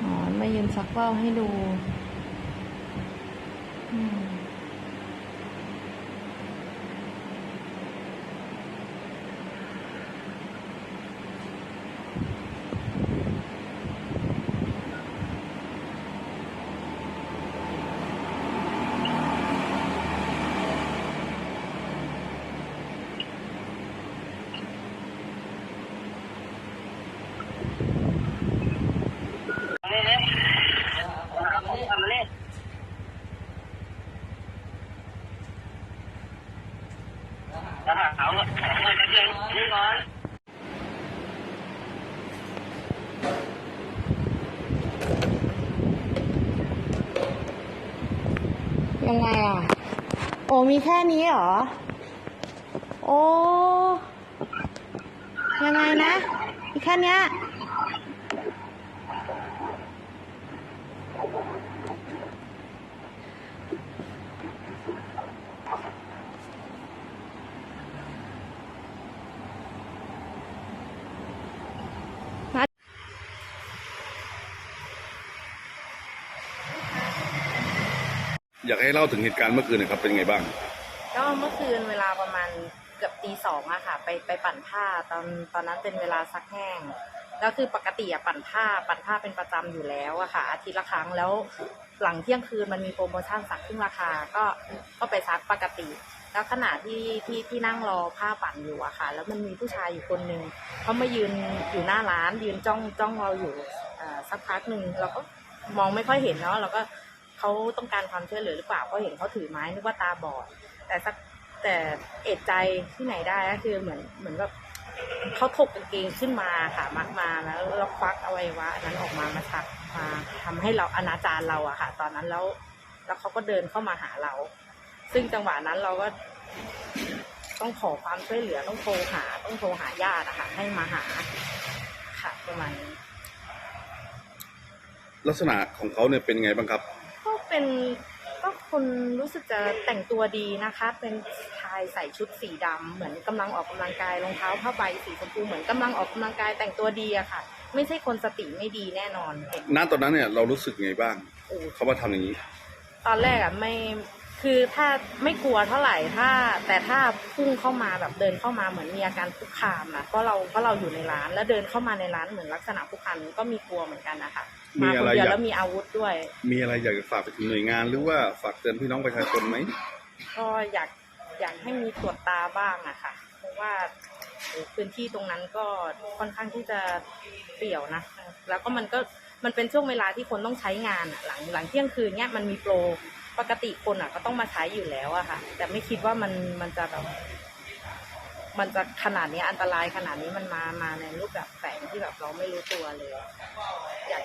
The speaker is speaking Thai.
อ๋อมายืนซักว่าให้ดู อืม ยังไงอะ โอ้มีแค่นี้เหรอ โอ้ ยังไงนะ มีแค่เนี้ย อยากให้เล่าถึงเหตุการณ์เมื่อคืนหนะครับเป็นไงบ้าง ก็เมื่อคืนเวลาประมาณเกือบตีสองอะค่ะ ไปไปปั่นผ้าตอนตอนนั้นเป็นเวลาซักแห้งก็คือปกติอะปั่นผ้าปั่นผ้าเป็นประจำอยู่แล้วอะค่ะ อาทิตย์ละครั้งแล้วหลังเที่ยงคืนมันมีโปรโมชั่นซักครึ่งราคาก็ก็ไปซักปกติ แล้วขณะที่ที่ที่นั่งรอผ้าปั่นอยู่อะค่ะ แล้วมันมีผู้ชายอยู่คนหนึ่งเขามายืนอยู่หน้าร้านยืนจ้องจ้องเราอยู่อ่อสักพักหนึ่งเราก็มองไม่ค่อยเห็นเนาะเราก็ เขาต้องการความช่วยเหลือหรือเปล่าเพราเห็นเขาถือไม้นึกว่าตาบอด แต่สักแต่เอกใจที่ไหนได้ก็คือเหมือนเหมือนแบบเขาถกกางเกงขึ้นมาค่ะมักมาแล้วแล้วควักอวัยวะนั้นออกมามาชักมาทำให้เราอนาจารเราอะค่ะ ตอนนั้นแล้วแล้วเขาก็เดินเข้ามาหาเรา ซึ่งจังหวะนั้นเราก็ต้องขอความช่วยเหลือต้องโทรหา ต้องโทรหาญาติอะค่ะให้มาหาค่ะประมาณนี้ลักษณะของเขาเนี่ยเป็นไงบ้างครับ เป็นก็คนรู้สึกจะแต่งตัวดีนะคะ เป็นชายใส่ชุดสีดำเหมือนกำลังออกกำลังกายรองเท้าผ้าใบสีชมพูเหมือนกำลังออกกำลังกายแต่งตัวดีอะค่ะ ไม่ใช่คนสติไม่ดีแน่นอนเห็นณตอนนั้นเนี่ยเรารู้สึกไงบ้างโอ้เขามาทำอย่างนี้ ตอนแรกอะไม่คือถ้าไม่กลัวเท่าไหร่ถ้า แต่ถ้าพุ่งเข้ามาแบบเดินเข้ามาเหมือนมีอาการคุกคามนะเพราะเราเพราะเราอยู่ในร้าน แล้วเดินเข้ามาในร้านเหมือนลักษณะคุกคามก็มีกลัวเหมือนกันนะคะ มีมาอะคนไรเดียวอยากแล้วมีอาวุธด้วย มีอะไรอยากจะฝากไปถึงหน่วยงาน หรือว่าฝากเตือนพี่น้องประชาชนไหมก็อยากอยากให้มีตรวจตาบ้างอะค่ะ เพราะว่าเอ่อพื้นที่ตรงนั้นก็ค่อนข้างที่จะเปลี่ยวนะ แล้วก็มันก็มันเป็นช่วงเวลาที่คนต้องใช้งานอะหลังหลังเที่ยงคืนเนี้ยมันมีโปรปกติคนอะก็ต้องมาใช้อยู่แล้วอะค่ะ แต่ไม่คิดว่ามันมันจะแบบมันจะขนาดนี้อันตรายขนาดนี้มันมามาในรูปแบบแฝงที่แบบเราไม่รู้ตัวเลยอยาก